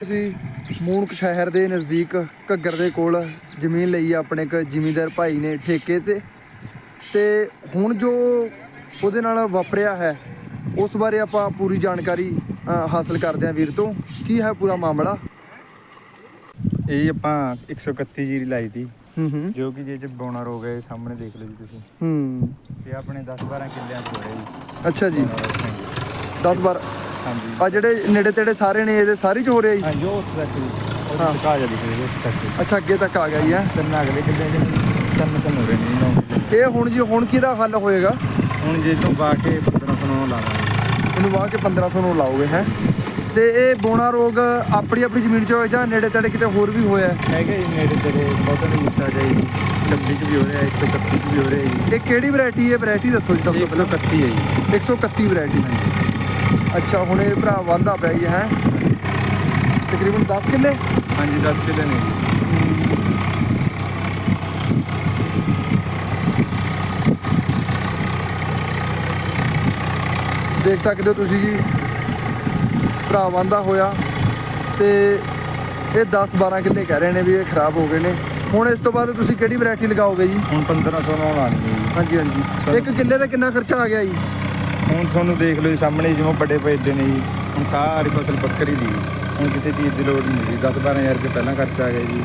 ਅਸੀਂ ਮੂਣਕ ਸ਼ਹਿਰ ਦੇ ਨਜ਼ਦੀਕ ਘੱਗਰ ਦੇ ਕੋਲ ਜ਼ਮੀਨ ਲਈ ਆਪਣੇ ਇੱਕ ਜ਼ਿਮੀਂਦਾਰ ਭਾਈ ਨੇ ਠੇਕੇ ਤੇ। ਤੇ ਹੁਣ ਜੋ ਉਹਦੇ ਨਾਲ ਵਾਪਰਿਆ ਹੈ ਉਸ ਬਾਰੇ ਆਪਾਂ ਪੂਰੀ ਜਾਣਕਾਰੀ ਹਾਸਲ ਕਰਦੇ ਹਾਂ ਵੀਰ ਤੋਂ। ਕੀ ਹੈ ਪੂਰਾ ਮਾਮਲਾ? ਇਹ ਆਪਾਂ 131 ਜੀਰੀ ਲਾਈ ਤੀ। ਹੂੰ ਹੂੰ। ਜੋ ਕਿ ਜੇ ਚ ਬੋਨਾ ਰੋਗ ਹੈ ਸਾਹਮਣੇ ਦੇਖ ਲਓ ਜੀ ਤੁਸੀਂ। ਹੂੰ। ਇਹ ਆਪਣੇ 10 12 ਕਿੱਲਿਆਂ ਚ ਹੋ ਰਿਹਾ ਜੀ। ਅੱਛਾ ਜੀ। ਬੋਨਾ ਰੋਗ ਹਾਂਜੀ। 10 12 ਹਾਂਜੀ। ਆ ਜਿਹੜੇ ਨੇੜੇ ਤੇੜੇ ਸਾਰੇ ਨੇ ਇਹਦੇ ਸਾਰੇ ਚ ਹੋ ਰਿਹਾ ਜੀ? ਹਾਂਜੀ ਉਹ ਜੀ। ਹਾਂ। ਕਾ ਜਾ ਦਿਖ ਰਿਹਾ ਅੱਛਾ ਅੱਗੇ ਤੱਕ ਆ ਗਿਆ ਜੀ ਹੈਂ। ਤਿੰਨ ਅਗਲੇ ਕਿੱਲਿਆਂ ਚ ਤਿੰਨ ਤਿੰਨ ਹੋ ਰਹੇ ਨੇ ਨੌ ਕਿੱਲੇ। ਇਹ ਹੁਣ ਜੀ ਹੁਣ ਕਿਹਦਾ ਹੱਲ ਹੋਏਗਾ? ਹੁਣ ਜੇ ਤੋਂ ਪਾ ਕੇ 1500 ਲਾਵਾਂਗੇ। ਇਹਨੂੰ ਵਾਹ ਕੇ 1500 ਨੂੰ ਲਾਓਗੇ ਹੈ? ਤੇ ਇਹ ਬੋਣਾ ਰੋਗ ਆਪਣੀ ਆਪਣੀ ਜ਼ਮੀਨ 'ਚ ਹੋਇਆ ਜਾਂ ਨੇੜੇ ਤੇੜੇ ਕਿਤੇ ਹੋਰ ਵੀ ਹੋਇਆ? ਹੈ? ਹੈਗੇ ਜੀ ਨੇੜੇ ਤੇੜੇ ਬਹੁਤਾਂ ਦੀ ਮੁੱਛਾ ਜਾਈ 26 ਚ ਵੀ ਹੋ ਰਿਹਾ 131 ਚ ਵੀ ਹੋ ਰਿਹਾ ਜੀ। ਇਹ ਕਿਹੜੀ ਵੈਰਾਈਟੀ ਹੈ? ਵੈਰਾਈਟੀ ਦੱਸੋ ਜੀ ਸਭ ਤੋਂ ਪਹਿਲਾਂ 131 ਹੈ ਜੀ। 131 ਵੈਰਾਈਟੀ। ਅੱਛਾ ਹੁਣ ਇਹ ਭਰਾ ਵਾਂਦਾ ਪਿਆ ਜੀ ਹੈ? ਤਕਰੀਬਨ 10 ਕਿੱਲੇ? ਹਾਂਜੀ 10 ਕਿੱਲੇ ਨੇ ਜੀ। ਦੇਖ ਸਕਦੇ ਹੋ ਤੁਸੀਂ ਜੀ ਭਰਾ ਵਾਂਦਾ ਹੋਇਆ ਤੇ ਇਹ 10 12 ਕਿੱਲੇ ਕਹਿ ਰਹੇ ਨੇ ਵੀ ਇਹ ਖਰਾਬ ਹੋ ਗਏ ਨੇ। ਹੁਣ ਇਸ ਤੋਂ ਬਾਅਦ ਤੁਸੀਂ ਕਿਹੜੀ ਵੈਰਾਈਟੀ ਲਗਾਓਗੇ ਜੀ? ਹੁਣ 1500 ਨਾਲ ਲਾਣੀ ਹੈ ਜੀ। ਹਾਂਜੀ ਹਾਂਜੀ। ਇੱਕ ਕਿੱਲੇ ਦਾ ਕਿੰਨਾ ਖਰਚਾ ਆ ਗਿਆ ਜੀ? ਹੁਣ ਤੁਹਾਨੂੰ ਦੇਖ ਲਓ ਜੀ ਸਾਹਮਣੇ ਜਿਵੇਂ ਵੱਡੇ ਪੈਦੇ ਨੇ ਜੀ ਹੁਣ ਸਾਰੀ ਫਸਲ ਬੱਕਰੀ ਦੀ। ਹੁਣ ਕਿਸੇ ਚੀਜ਼ ਦੀ ਲੋੜ ਨਹੀਂ ਜੀ 10 12000 ਰੁਪਏ ਪਹਿਲਾਂ ਖਰਚਾ ਆ ਗਿਆ ਜੀ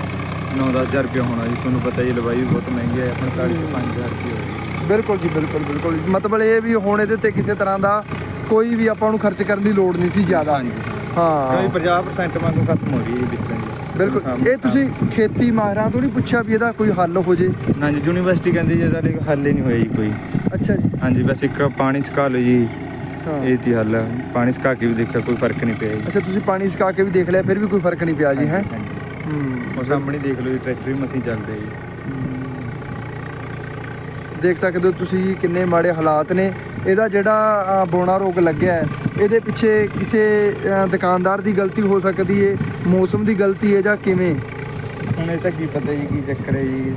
9-10000 ਰੁਪਏ ਹੋਣਾ ਜੀ ਤੁਹਾਨੂੰ ਪਤਾ ਜੀ ਲਵਾਈ ਵੀ ਬਹੁਤ ਮਹਿੰਗੀ ਹੈ 45 ਤੋਂ 5000 ਰੁਪਏ ਹੋ ਗਈ ਬਿਲਕੁਲ ਜੀ ਬਿਲਕੁਲ ਬਿਲਕੁਲ ਮਤਲਬ ਇਹ ਵੀ ਹੁਣ ਇਹਦੇ ਤੇ ਕਿਸੇ ਤਰ੍ਹਾਂ ਦਾ ਕੋਈ ਵੀ ਆਪਾਂ ਨੂੰ ਖਰਚ ਕਰਨ ਦੀ ਲੋੜ ਨਹੀਂ ਸੀ ਜ਼ਿਆਦਾ। ਹਾਂ। ਕਿਉਂਕਿ 50% ਵਾਂਗੂ ਖਤਮ ਹੋ ਹੈ ਵਿੱਚੋਂ। ਜੀ ਬਿਲਕੁਲ। ਇਹ ਤੁਸੀਂ ਖੇਤੀ ਮਾਹਿਰਾਂ ਤੋਂ ਨਹੀਂ ਪੁੱਛਿਆ ਵੀ ਇਹਦਾ ਕੋਈ ਹੱਲ ਹੋ ਜੇ? ਨਾ ਜੀ ਯੂਨੀਵਰਸਿਟੀ ਕਹਿੰਦੀ ਜੀ ਇਹਦਾ ਲਈ ਹੱਲ ਹੀ ਨਹੀਂ ਹੋਇਆ ਜੀ ਕੋਈ। ਅੱਛਾ ਜੀ। ਹਾਂਜੀ ਬਸ ਇੱਕ ਪਾਣੀ ਸੁਕਾ ਲਓ ਜੀ। ਇਹ ਤੀ ਹੱਲ ਹੈ। ਪਾਣੀ ਸੁਕਾ ਕੇ ਵੀ ਦੇਖਿਆ ਕੋਈ ਫ਼ਰਕ ਨਹੀਂ ਪਿਆ ਜੀ। ਅੱਛਾ ਤੁਸੀਂ ਪਾਣੀ ਸਕਾ ਕੇ ਵੀ ਦੇਖ ਲਿਆ ਫਿਰ ਵੀ ਕੋਈ ਫ਼ਰਕ ਨਹੀਂ ਪਿਆ ਜੀ ਹੈ? ਹਾਂਜੀ। ਹੂੰ। ਉਹ ਸਾਹਮਣੇ ਦੇਖ ਲਓ ਜੀ ਟਰੈਕਟਰ ਵੀ ਮਸੀਂ ਚੱਲਦੇ ਜੀ। ਦੇਖ ਸਕਦੇ ਹੋ ਤੁਸੀਂ ਜੀ ਕਿੰਨੇ ਮਾੜੇ ਹਾਲਾਤ ਨੇ। ਇਹਦਾ ਜਿਹੜਾ ਬੋਣਾ ਰੋਗ ਲੱਗਿਆ ਹੈ ਇਹਦੇ ਪਿੱਛੇ ਕਿਸੇ ਦੁਕਾਨਦਾਰ ਦੀ ਗਲਤੀ ਹੋ ਸਕਦੀ ਹੈ ਮੌਸਮ ਦੀ ਗਲਤੀ ਹੈ ਜਾਂ ਕਿਵੇਂ? ਹੁਣ ਇਹ ਤਾਂ ਕੀ ਪਤਾ ਜੀ ਕੀ ਚੱਕਰ ਹੈ ਜੀ।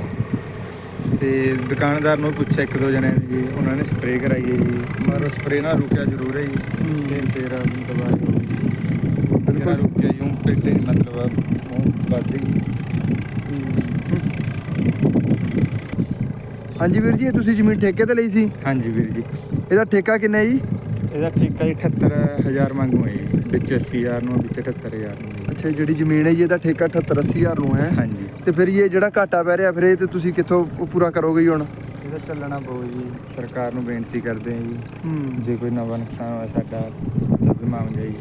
ਤੇ ਦੁਕਾਨਦਾਰ ਨੂੰ ਪੁੱਛਿਆ ਇੱਕ ਦੋ ਜਣਿਆਂ ਨੇ ਜੀ ਉਹਨਾਂ ਨੇ ਸਪਰੇਅ ਕਰਾਈ ਹੈ ਜੀ। ਮਗਰ ਸਪਰੇਅ ਨਾਲ ਰੁਕਿਆ ਜ਼ਰੂਰ ਹੈ ਜੀ। ਤੇ ਤੇਰਾ ਦਵਾ ਬਿਲਕੁਲ ਰੁਕਿਆ ਜੀ ਉਹ ਪੇਟੇ ਮਤਲਬ ਉਹ ਵੱਧ ਗਈ। ਹਾਂਜੀ ਵੀਰ ਜੀ ਇਹ ਤੁਸੀਂ ਜ਼ਮੀਨ ਠੇਕੇ ਤੇ ਲਈ ਸੀ? ਹਾਂਜੀ ਵੀਰ ਜੀ। ਇਹਦਾ ਠੇਕਾ ਕਿੰਨਾ ਹੈ ਜੀ? ਇਹਦਾ ਠੇਕਾ ਜੀ 78000 ਮੰਗੂ ਹੈ ਜੀ ਵਿੱਚ 80000 ਨੂੰ ਵਿੱਚ 78000 ਨੂੰ ਜੀ। ਅੱਛਾ ਜਿਹੜੀ ਜ਼ਮੀਨ ਹੈ ਜੀ ਇਹਦਾ ਠੇਕਾ 78 80000 ਨੂੰ ਹੈ। ਹਾਂਜੀ। ਤੇ ਫਿਰ ਇਹ ਜਿਹੜਾ ਘਾਟਾ ਪੈ ਰਿਹਾ ਫਿਰ ਇਹ ਤੇ ਤੁਸੀਂ ਕਿੱਥੋਂ ਪੂਰਾ ਕਰੋਗੇ ਜੀ ਹੁਣ? ਇਹਦਾ ਚੱਲਣਾ ਪਊ ਜੀ ਸਰਕਾਰ ਨੂੰ ਬੇਨਤੀ ਕਰਦੇ ਹਾਂ ਜੀ। ਹੂੰ। ਜੇ ਕੋਈ ਨਵਾਂ ਨੁਕਸਾਨ ਹੋਇਆ ਸਾਡਾ ਤਾਂ ਮੰਗ ਜਾਈ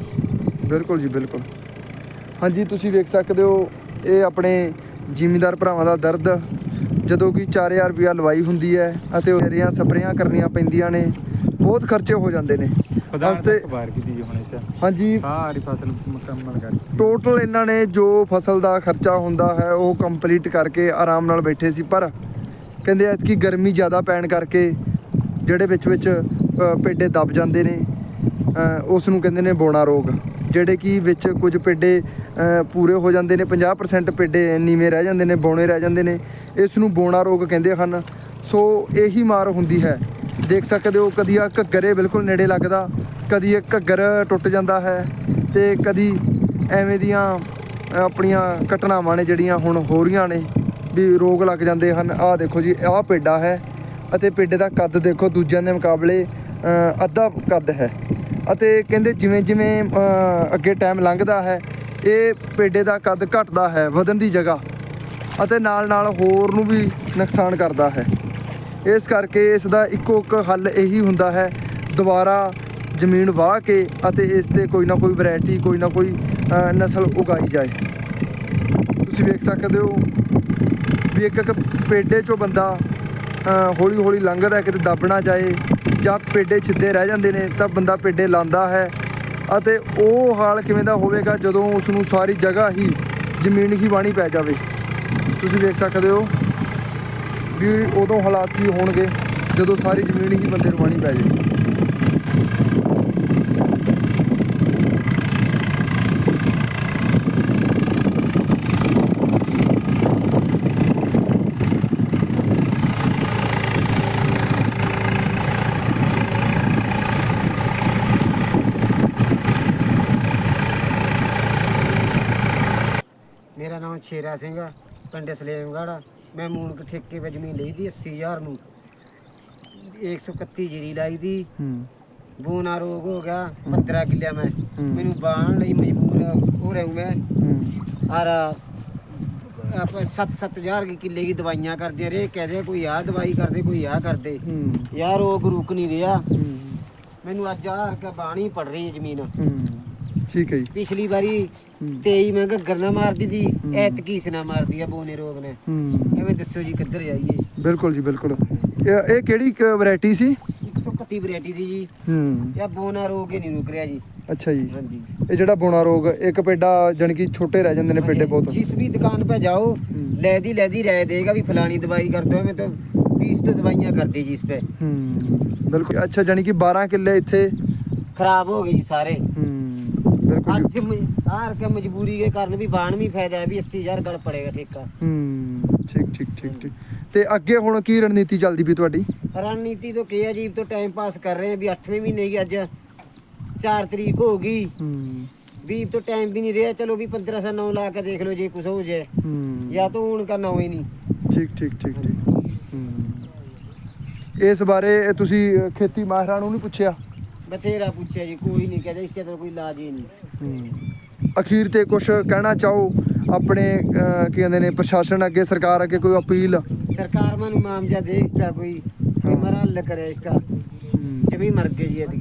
ਬਿਲਕੁਲ ਜੀ ਬਿਲਕੁਲ। ਹਾਂਜੀ ਤੁਸੀਂ ਵੇਖ ਸਕਦੇ ਹੋ ਇਹ ਆਪਣੇ ਜ਼ਿਮੀਂਦਾਰ ਭਰਾਵਾਂ ਦਾ ਦਰਦ ਜਦੋਂ ਕਿ 4000 ਰੁਪਇਆ ਲਵਾਈ ਹੁੰਦੀ ਹੈ ਅਤੇ ਉਹਰੀਆਂ ਸਪਰੇਆਂ ਕਰਨੀਆਂ ਪੈਂਦੀਆਂ ਨੇ ਬਹੁਤ ਖਰਚੇ ਹੋ ਜਾਂਦੇ ਨੇ। ਕੀਤੀ ਜੀ ਹੁਣ ਚ ਹਾਂਜੀ। ਸਾਰੀ ਫਸਲ ਮੁਕੰਮਲ ਕਰ ਟੋਟਲ ਇਹਨਾਂ ਨੇ ਜੋ ਫਸਲ ਦਾ ਖਰਚਾ ਹੁੰਦਾ ਹੈ ਉਹ ਕੰਪਲੀਟ ਕਰਕੇ ਆਰਾਮ ਨਾਲ ਬੈਠੇ ਸੀ ਪਰ ਕਹਿੰਦੇ ਐਤਕੀ ਗਰਮੀ ਜ਼ਿਆਦਾ ਪੈਣ ਕਰਕੇ ਜਿਹੜੇ ਵਿੱਚ ਵਿੱਚ ਪੇਡੇ ਦਬ ਜਾਂਦੇ ਨੇ ਉਸ ਨੂੰ ਕਹਿੰਦੇ ਨੇ ਬੋਣਾ ਰੋਗ। ਜਿਹੜੇ ਕਿ ਵਿੱਚ ਕੁਝ ਪੇਡੇ ਪੂਰੇ ਹੋ ਜਾਂਦੇ ਨੇ 50% ਪੇਡੇ ਨੀਵੇਂ ਰਹਿ ਜਾਂਦੇ ਨੇ, ਬੋਣੇ ਰਹਿ ਜਾਂਦੇ ਨੇ, ਇਸ ਨੂੰ ਬੋਣਾ ਰੋਗ ਕਹਿੰਦੇ ਹਨ। ਸੋ ਇਹੀ ਮਾਰ ਹੁੰਦੀ ਹੈ। ਦੇਖ ਸਕਦੇ ਹੋ, ਕਦੀ ਆ ਘੱਗਰੇ ਬਿਲਕੁਲ ਨੇੜੇ ਲੱਗਦਾ, ਕਦੀ ਇਹ ਘੱਗਰ ਟੁੱਟ ਜਾਂਦਾ ਹੈ ਤੇ ਕਦੀ ਐਵੇਂ ਦੀਆਂ ਆਪਣੀਆਂ ਘਟਨਾਵਾਂ ਨੇ ਜਿਹੜੀਆਂ ਹੁਣ ਹੋ ਰਹੀਆਂ ਨੇ, ਵੀ ਰੋਗ ਲੱਗ ਜਾਂਦੇ ਹਨ। ਆਹ ਦੇਖੋ ਜੀ, ਆਹ ਪੇਡਾ ਹੈ ਅਤੇ ਪੇਡੇ ਦਾ ਕੱਦ ਦੇਖੋ, ਦੂਜਿਆਂ ਦੇ ਮੁਕਾਬਲੇ ਅੱਧਾ ਕੱਦ ਹੈ। ਅਤੇ ਕਹਿੰਦੇ ਜਿਵੇਂ ਜਿਵੇਂ ਅੱਗੇ ਟਾਈਮ ਲੰਘਦਾ ਹੈ, ਇਹ ਪੇਡੇ ਦਾ ਕੱਦ ਘਟਦਾ ਹੈ, ਵਧਣ ਦੀ ਜਗ੍ਹਾ ਅਤੇ ਨਾਲ ਨਾਲ ਹੋਰ ਨੂੰ ਵੀ ਨੁਕਸਾਨ ਕਰਦਾ ਹੈ। ਇਸ ਕਰਕੇ ਇਸ ਦਾ ਇੱਕੋ ਇੱਕ ਹੱਲ ਇਹੀ ਹੁੰਦਾ ਹੈ, ਦੁਬਾਰਾ ਜ਼ਮੀਨ ਵਾਹ ਕੇ ਅਤੇ ਇਸ ਤੇ ਕੋਈ ਨਾ ਕੋਈ ਵੈਰਾਈਟੀ ਕੋਈ ਨਾ ਕੋਈ ਨਸਲ ਉਗਾਈ ਜਾਏ। ਤੁਸੀਂ ਵੇਖ ਸਕਦੇ ਹੋ ਵੀ ਇੱਕ ਇੱਕ ਪੇਡੇ ਚੋਂ ਬੰਦਾ ਹੌਲੀ ਹੌਲੀ ਲੰਘਦਾ ਕਿਤੇ ਦੱਬ ਨਾ ਜਾਏ। ਜਾਂ ਪੇਡੇ ਛਿੱਦੇ ਰਹਿ ਜਾਂਦੇ ਨੇ ਤਾਂ ਬੰਦਾ ਪੇਡੇ ਲਾਂਦਾ ਹੈ ਅਤੇ ਉਹ ਹਾਲ ਕਿਵੇਂ ਦਾ ਹੋਵੇਗਾ ਜਦੋਂ ਉਸ ਨੂੰ ਸਾਰੀ ਜਗ੍ਹਾ ਹੀ ਜ਼ਮੀਨ ਹੀ ਵਾਣੀ ਪੈ ਜਾਵੇ? ਤੁਸੀਂ ਵੇਖ ਸਕਦੇ ਹੋ ਵੀ ਉਦੋਂ ਹਾਲਾਤ ਕੀ ਹੋਣਗੇ ਜਦੋਂ ਸਾਰੀ ਜ਼ਮੀਨ ਹੀ ਬੰਦੇ ਨੂੰ ਵਾਣੀ ਪੈ ਜਾਵੇ ਨਾਮ ਸ਼ੇਰਾ ਸਿੰਘ ਆ ਪਿੰਡ ਸਲੇਮਗੜ੍ਹ ਮੈਂ ਮੂਨਕ ਠੇਕੇ 'ਤੇ ਜ਼ਮੀਨ ਲਈ ਦੀ 80000 ਨੂੰ। 131 ਜੀਰੀ ਲਾਈ ਦੀ। ਹੂੰ। ਬੂਨਾ ਰੋਗ ਹੋ ਗਿਆ 15 ਕਿੱਲਿਆ ਮੈਂ। ਹੂੰ। ਮੈਨੂੰ ਬਾਣ ਲਈ ਮਜਬੂਰ ਹੋ ਰਿਹਾ ਹੂੰ ਮੈਂ। ਹੂੰ। ਔਰ ਆਪ 7-7000 ਕੀ ਕਿੱਲੇ ਦੀ ਦਵਾਈਆਂ ਕਰਦੇ ਰੇ ਕਹਦੇ ਕੋਈ ਆਹ ਦਵਾਈ ਕਰਦੇ ਕੋਈ ਆਹ ਕਰਦੇ। ਹੂੰ। ਯਾਰ ਰੋਗ ਰੁਕ ਨਹੀਂ ਰਿਹਾ। ਹੂੰ। ਮੈਨੂੰ ਅੱਜ ਆ ਕੇ ਬਾਣੀ ਪੜ ਰਹੀ ਹੈ ਜ਼ਮੀਨ। ਹੂੰ। ਠੀਕ ਹੈ ਜੀ। ਪਿਛਲੀ ਵਾਰੀ ਤੇ ਹੀ ਮੈਂ ਘੱਗਰ ਨਾ ਮਾਰਦੀ ਦੀ ਐਤਕੀ ਸਨਾ ਮਾਰਦੀ ਆ ਬੋਨੇ ਰੋਗ ਨੇ। ਹੂੰ। ਐਵੇਂ ਦੱਸੋ ਜੀ ਕਿੱਧਰ ਜਾਈਏ। ਬਿਲਕੁਲ ਜੀ ਬਿਲਕੁਲ। ਇਹ ਇਹ ਕਿਹੜੀ ਵੈਰਾਈਟੀ ਸੀ? 131 ਵੈਰਾਈਟੀ ਦੀ ਜੀ। ਹੂੰ। ਇਹ ਬੋਨਾ ਰੋਗ ਹੀ ਨਹੀਂ ਰੁਕ ਰਿਹਾ ਜੀ। ਅੱਛਾ ਜੀ। ਹਾਂਜੀ। ਇਹ ਜਿਹੜਾ ਬੋਨਾ ਰੋਗ ਇੱਕ ਪੇਡਾ ਜਾਣੀ ਕਿ ਛੋਟੇ ਰਹਿ ਜਾਂਦੇ ਨੇ ਪੇਡੇ ਬਹੁਤ। ਜਿਸ ਵੀ ਦੁਕਾਨ 'ਤੇ ਜਾਓ ਲੈ ਦੀ ਲੈ ਦੀ ਰਾਏ ਦੇਗਾ ਵੀ ਫਲਾਣੀ ਦਵਾਈ ਕਰ ਦੋ ਮੈਂ ਤਾਂ 20 ਤੇ ਦਵਾਈਆਂ ਕਰਦੀ ਜੀ ਇਸ 'ਤੇ। ਹੂੰ। ਬਿਲਕੁਲ। ਅੱਛਾ ਜਾਣੀ ਕਿ 12 ਕਿੱਲੇ ਇੱਥੇ ਖਰਾਬ ਹੋ ਗਏ ਜੀ ਸਾਰੇ। ਬਿਲਕੁਲ ਅੱਜ ਲਾ ਕੇ ਦੇਖ ਲਓ ਜੇ ਕੁਝ ਹੋ ਜਾਏ। ਹੂੰ। ਜਾਂ ਤਾਂ ਹੁਣ ਠੀਕ ਠੀਕ ਠੀਕ ਇਸ ਬਾਰੇ ਤੁਸੀਂ ਖੇਤੀ ਮਾਹਿਰਾਂ ਨੂੰ ਪੁੱਛਿਆ? ਬਥੇਰਾ ਪੁੱਛਿਆ ਜੀ ਕੋਈ ਨਹੀਂ ਕਹਿੰਦਾ ਇਸ ਕੇ ਤਾਂ ਕੋਈ ਲਾਜ ਹੀ ਨਹੀਂ। ਅਖੀਰ ਤੇ ਕੁਝ ਕਹਿਣਾ ਚਾਹੋ ਆਪਣੇ ਕੀ ਕਹਿੰਦੇ ਨੇ ਪ੍ਰਸ਼ਾਸਨ ਅੱਗੇ ਸਰਕਾਰ ਅੱਗੇ ਕੋਈ ਅਪੀਲ? ਸਰਕਾਰ ਮਾਨੂੰ ਮਾਮਜਾ ਦੇ ਇਸ ਦਾ ਕੋਈ ਮਰਾ ਹੱਲ ਕਰੇ ਇਸ ਦਾ ਜਮੀ ਮਰ ਗਈ ਜੀ ਇਹਦੀ